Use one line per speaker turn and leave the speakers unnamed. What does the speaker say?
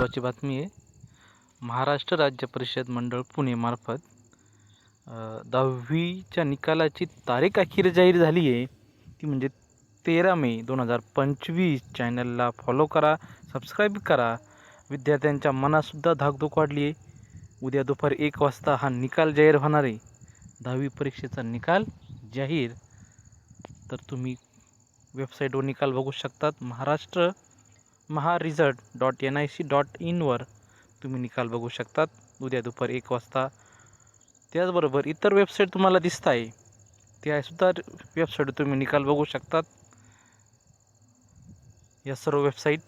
महत्त्वाची बातमी आहे. महाराष्ट्र राज्य परिषद मंडळ पुणेमार्फत दहावीच्या निकालाची तारीख अखेर जाहीर झाली आहे. ती म्हणजे तेरा मे दोन हजार पंचवीस. चॅनलला फॉलो करा सबस्क्राईब करा. विद्यार्थ्यांच्या मनातसुद्धा धाकधूक वाढली आहे. उद्या दुपार एक वाजता हा निकाल जाहीर होणार आहे. दहावी परीक्षेचा निकाल जाहीर. तर तुम्ही वेबसाईटवर निकाल बघू शकतात. Maharashtra mahresult dot N I C dot इनवर तुम्ही निकाल बघू शकतात. उद्या दुपारी एक वाजता. त्याचबरोबर इतर वेबसाईट तुम्हाला दिसत आहे. त्यासुद्धा वेबसाईट तुम्ही निकाल बघू शकतात. या सर्व वेबसाईट